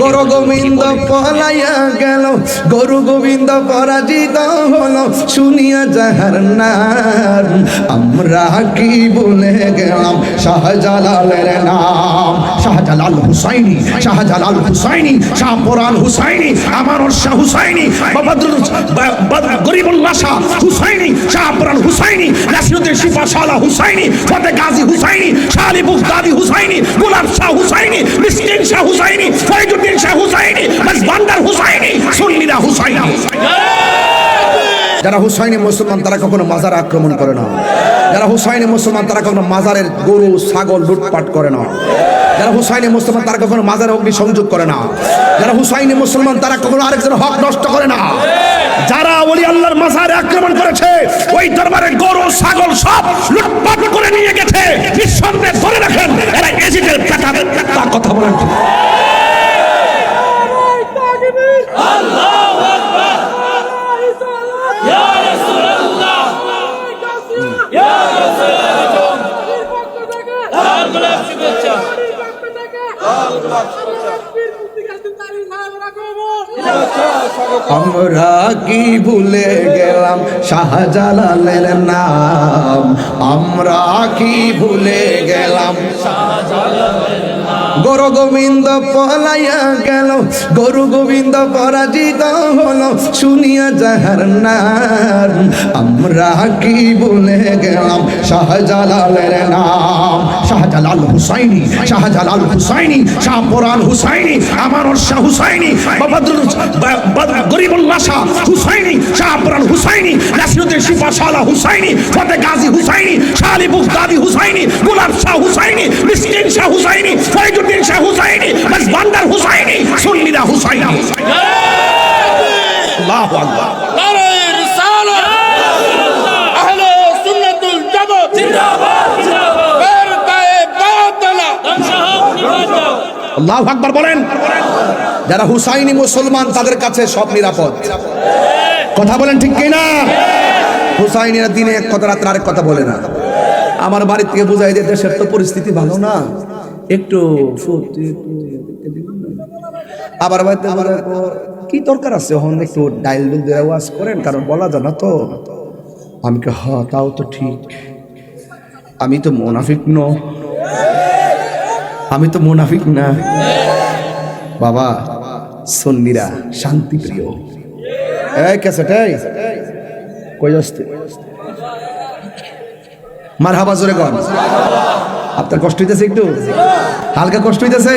গরু গোবিন্দ পলাইয়া গেল গরু গোবিন্দ পরাজিত হলো। শুনিয়া যাহার নাম আমরা কি বলে গেলাম? শাহজালালের নাম শাহজালাল হুসাইনি শাহজালাল হুসাইনি শাহপুরান হুসাইনি আমার শাহ হুসাইনি গরিবুল্লাহ শাহ হুসাইনি শাহপুরান হুসাইনি নাসিরুদ্দিন শিফা শালা হুসাইনি ফতে গাজী হুসাইনি শাহ আলী বুগদাদি হুসাইনি গোলাপ শাহ হুসাইনি হুসাইনি বান্দার হুসাইনি, সুন্নিরা হুসাইনি। যারা হুসাইনি মুসলমান, তারা কখনো মাজার আক্রমণ করে না। যারা হুসাইনি মুসলমান, তারা কখনো মাজারের গরু, ছাগল লুটপাট করে না। যারা হুসাইনি মুসলমান, তারা কখনো মাজারে অগ্নি সংযোগ করে না। যারা হুসাইনি মুসলমান, তারা কখনো আরেকজন হক নষ্ট করে না। যারা ওলি আল্লাহর মাজারে আক্রমণ করেছে, ওই দরবারের গরু, ছাগল সব লুটপাট করে নিয়ে গেছে। নিঃসন্দেহে ধরে রাখেন এরা এজিদের পেটা তার কথা বলেন ঠিক। আমরা কি ভুলে গেলাম শাহজালালের নাম। আমরা কি ভুলে গেলাম গরু গোবিন্দ পলাইয়া গেল। গরু গোবিন্দ পরাজিত হলো। শুনিয়া যাহার নাম, আমরা কি ভুলে গেলাম? শাহজালালের নাম, শাহজালাল হুসাইনি শাহজালাল হুসাইনি শাহপুরান হুসাইনি, আমার শাহ হুসাইনি গরিবুল্লাহ শাহ হুসাইনি শাহপুরান হুসাইনি, নাসিরুদ্দিন শিফা হুসাইনি ফতে গাজী হুসাইনি আলী বুগদাদি হুসাইনি গোলাপ শাহ হুসাইনি মিসকিন শাহ হুসাইনি ফরিদুদ্দিন শাহ হুসাইনি বান্দার হুসাইনি সুন্নিরা হুসাইনি আল্লাহু আকবার। নারে রিসালাত। আহলে সুন্নাতুল জামাত। জিন্দাবাদ জিন্দাবাদ। বেরতায়ে বাতলা। আল্লাহু আকবার বলেন। যারা হুসাইনি মুসলমান তাদের কাছে সব নিরাপদ। কথা বলেন ঠিক কি না হুসাইনিরা দিনে এক কথা রাত্রে আরেক কথা বলে না। আমার বাড়ি থেকে বুঝাই দিয়ে দেশের তো পরিস্থিতি ভালো না। একটু? আবার বাড়িতে কি দরকার আছে? হন একটু ডাইল ডুল দিয়ে ওয়াজ করেন কারণ বলা যায় না তো। আমি কে হ তাও তো ঠিক। আমি তো মোনাফিক ন। আমি তো মোনাফিক না। বাবা সন্নিরা শান্তি প্রিয় এই ক্যাসেটাই কই আসতে মার হাবা জোরে আপনার কষ্ট হইতেছে একটু? হালকা কষ্ট হইতেছে?